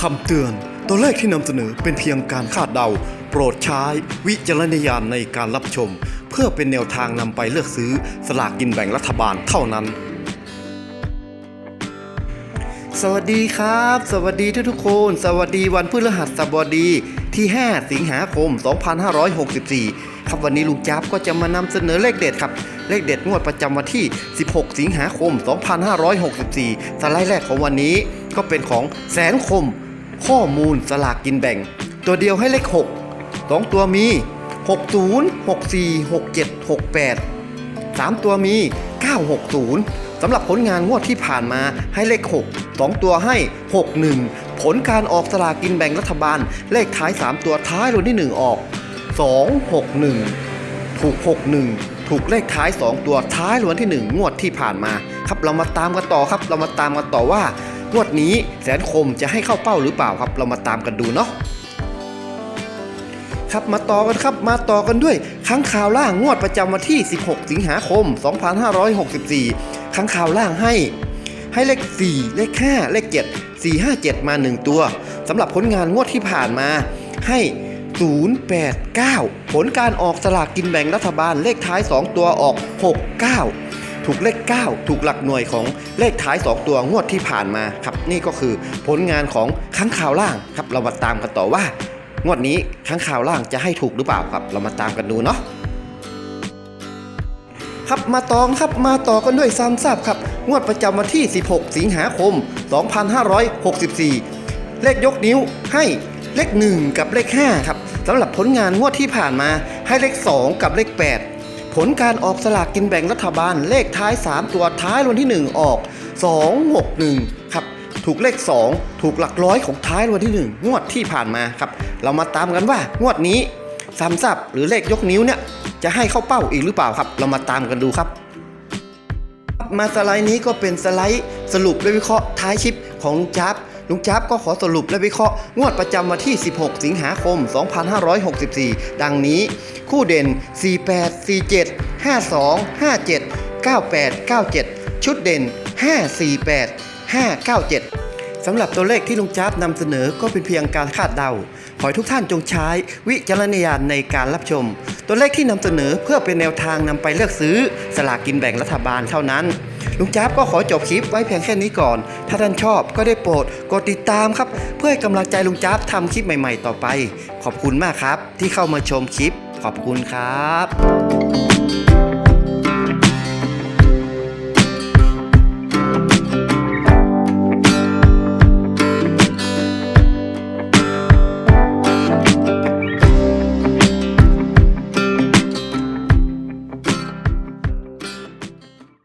คำเตือนตัวเลขที่นำเสนอเป็นเพียงการคาดเดา โปรดใช้วิจารณญาณในการรับชม เพื่อเป็นแนวทางนำไปเลือกซื้อสลากกินแบ่งรัฐบาลเท่านั้น สวัสดีครับ สวัสดีทุกทุกคน สวัสดีวันพฤหัสบดีที่ 5 สิงหาคม 2564 ครับวันนี้ลุงจ๊าบก็จะมานำเสนอเลขเด็ดครับเลขเด็ดงวดประจำวันที่ 16 สิงหาคม 2564 สไลด์แรกของวันนี้ก็เป็นของแสนคม ข้อมูลสลากกินแบ่ง ตัวเดียวให้เลข 6 2 ตัวมี 60 64 67 68 3 ตัวมี 960 สำหรับผลงานงวดที่ผ่านมาให้เลข 6 2 ตัวให้ 61 ผลการออกสลากกินแบ่งรัฐบาล เลขท้าย 3 ตัวท้ายรางวัลที่ 1 ออก 261 ถูก 61ถูกเลขท้าย 2 ตัวท้ายรางวัลที่ 1 งวดที่ผ่านมา ครับเรามาตามกันต่อครับ เรามาตามกันต่อว่า งวดนี้แสนคมจะให้เข้าเป้าหรือเปล่าครับ เรามาตามกันดูเนาะครับมาต่อกันครับมาต่อกันด้วยค้างข่าวล่างงวดประจำวันที่ 16 สิงหาคม 2564ค้างข่าวล่างให้ ให้เลข 4 เลข 5 เลข 7 4 5 7 มา 1 ตัวสำหรับผลงานงวดที่ผ่านมา ให้ 089 ผลการออกสลากกินแบ่งรัฐบาลเลขท้าย 2 ตัวออก 69 ถูกเลข 9 ถูกหลักหน่วยของเลขท้าย 2 ตัวงวดที่ผ่านมาครับนี่ก็คือผลงานของค้างข่าวล่างครับเรามาตามกันต่อว่างวดนี้ค้างข่าวล่างจะให้ถูกหรือเปล่าครับ เรามาตามกันดูเนาะครับมาต่อกันครับมาต่อกันด้วยซ้ำทราบครับงวดประจำวันที่ 16 สิงหาคม 2564 เลขยกนิ้วให้เลข 1 กับเลข 5 ครับสำหรับผลงานงวดที่ผ่านมาให้เลข 2 กับเลข 8 ผลการออกสลากกินแบ่งรัฐบาลเลขท้าย 3 ตัวท้ายรางวัลที่ 1 ออก 261 ครับ ถูกเลข 2 ถูกหลักร้อยของท้ายรางวัลที่ 1 งวดที่ผ่านมาครับ เรามาตามกันว่างวดนี้ซ้ำซับหรือเลขยกนิ้วเนี่ยจะให้เข้าเป้าอีกหรือเปล่าครับ เรามาตามกันดูครับ มาสไลด์นี้ก็เป็นสไลด์สรุปและวิเคราะห์ท้ายคลิปของลุงจ๊บ ลุงจ๊าบก็ขอสรุปและวิเคราะห์งวดประจำวันที่ 16 สิงหาคม 2564 ดังนี้ คู่เด่น 48 47 52 57 98 97 ชุดเด่น 548 597 สำหรับตัวเลขที่ลุงจ๊าบนำเสนอก็เป็นเพียงการคาดเดา ขอให้ทุกท่านจงใช้วิจารณญาณในการรับชม ตัวเลขที่นำเสนอเพื่อเป็นแนวทางนำไปเลือกซื้อสลากกินแบ่งรัฐบาลเท่านั้น ลุงจ๊าบก็ขอจบคลิปไว้เพียงแค่นี้ก่อน ถ้าท่านชอบก็ได้โปรดกดติดตามครับ เพื่อให้กำลังใจลุงจ๊าบทำคลิปใหม่ ๆ ต่อไป ขอบคุณมากครับ ที่เข้ามาชมคลิป ขอบคุณครับ